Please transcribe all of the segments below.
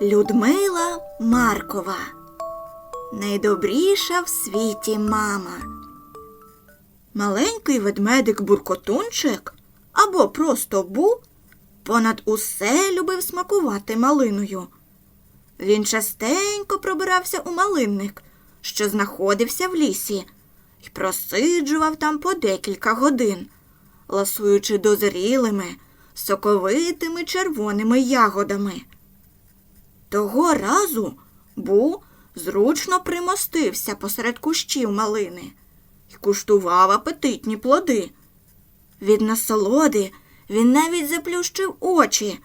Людмила Маркова. Найдобріша в світі мама. Маленький ведмедик Буркотунчик або просто Бу понад усе любив смакувати малиною. Він частенько пробирався у малинник, що знаходився в лісі, і просиджував там по декілька годин, ласуючи дозрілими, соковитими червоними ягодами. Того разу Бу зручно примостився посеред кущів малини і куштував апетитні плоди. Від насолоди він навіть заплющив очі,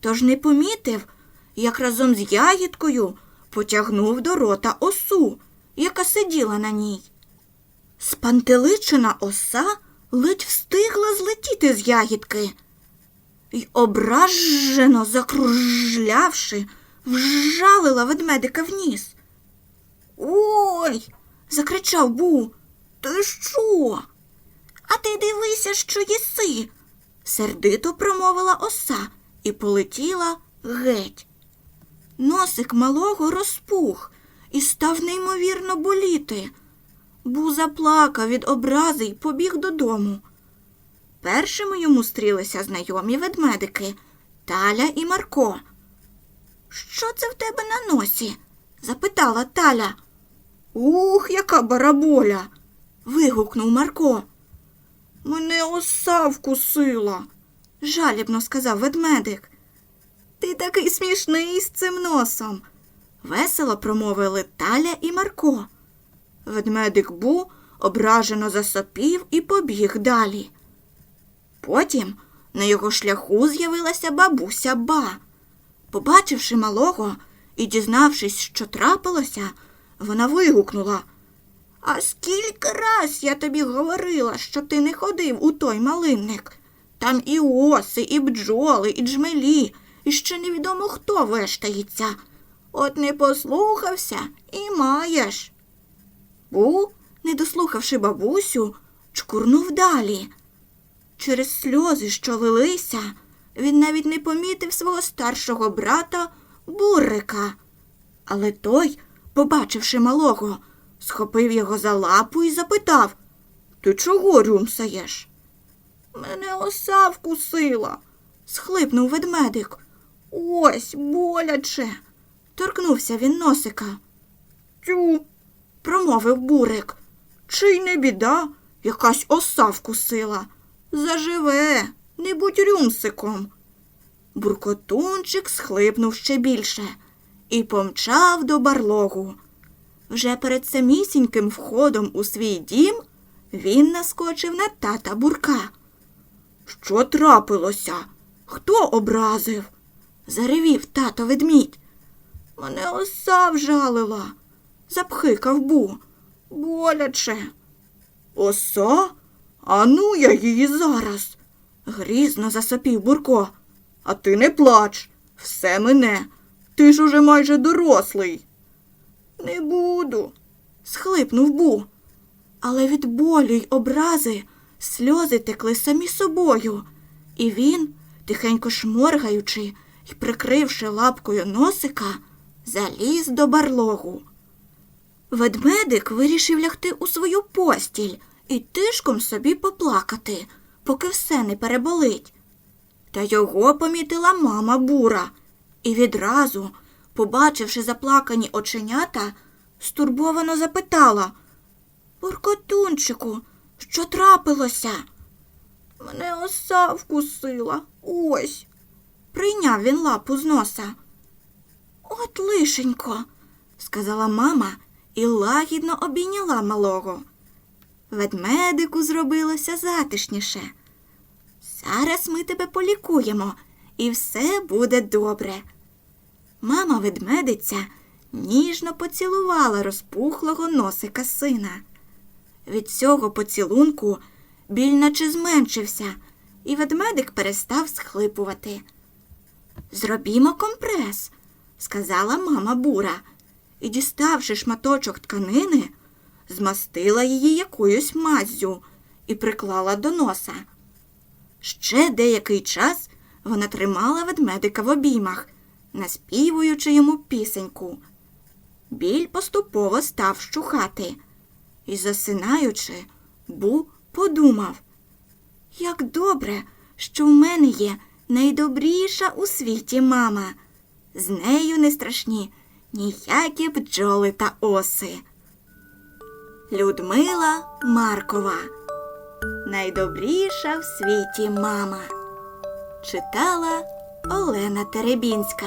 тож не помітив, як разом з ягідкою потягнув до рота осу, яка сиділа на ній. Спантеличена оса ледь встигла злетіти з ягідки й ображено закружлявши, вжалила ведмедика в ніс. Ой. закричав Бу. Ти що? А ти дивися, що їси. сердито промовила оса і полетіла геть. Носик малого розпух і став неймовірно боліти. Бу заплакав від образи й побіг додому. Першими йому стрілися знайомі ведмедики Таля і Марко. Що це в тебе на носі? запитала Таля. Ух, яка бараболя. вигукнув Марко. Мене оса вкусила, жалібно сказав ведмедик. Ти такий смішний з цим носом, весело промовили Таля і Марко. Ведмедик Бу ображено засопів і побіг далі. Потім на його шляху з'явилася бабуся Ба. Побачивши малого і дізнавшись, що трапилося, вона вигукнула. А скільки раз я тобі говорила, що ти не ходив у той малинник. Там і оси, і бджоли, і джмелі, і ще невідомо хто вештається. От не послухався і маєш. Бу, не дослухавши бабусю, чкурнув далі. Через сльози, що лилися, він навіть не помітив свого старшого брата Буррика. Але той, побачивши малого, схопив його за лапу і запитав Ти чого рюмсаєш? Мене оса вкусила, схлипнув ведмедик. Ось боляче. торкнувся він носика. Тю, промовив бурик. Чи й не біда, якась оса вкусила. Заживе, будь рюмсиком. Буркотунчик схлипнув ще більше і помчав до барлогу. Вже перед самісіньким входом у свій дім він наскочив на тата бурка. Що трапилося? Хто образив? заревів тато ведмідь. Мене оса вжалила, запхикав бу. Боляче. Оса? Ану я її зараз. Грізно засопів Бурко. А ти не плач, все мене. Ти ж уже майже дорослий. Не буду, схлипнув Бу. Але від болю й образи сльози текли самі собою, і він, тихенько шморгаючи і прикривши лапкою носика, заліз до барлогу. Ведмедик вирішив лягти у свою постіль і тишком собі поплакати, поки все не переболить. Та його помітила мама бура і відразу, побачивши заплакані оченята, стурбовано запитала Буркотунчику, що трапилося? Мене оса вкусила. Ось. Прийняв він лапу з носа. От лишенько, сказала мама і лагідно обійняла малого. Ведмедику зробилося затишніше. Зараз ми тебе полікуємо, і все буде добре. Мама ведмедиця ніжно поцілувала розпухлого носика сина. Від цього поцілунку біль наче зменшився, і ведмедик перестав схлипувати. Зробімо компрес, сказала мама бура, і, діставши шматочок тканини, змастила її якоюсь маззю і приклала до носа. Ще деякий час вона тримала ведмедика в обіймах наспівуючи йому пісеньку. Біль поступово став вщухати, і, засинаючи, Бу подумав, як добре, що в мене є найдобріша у світі мама. З нею не страшні ніякі бджоли та оси. Людмила Маркова. Найдобріша в світі мама. Читала Олена Теребінська.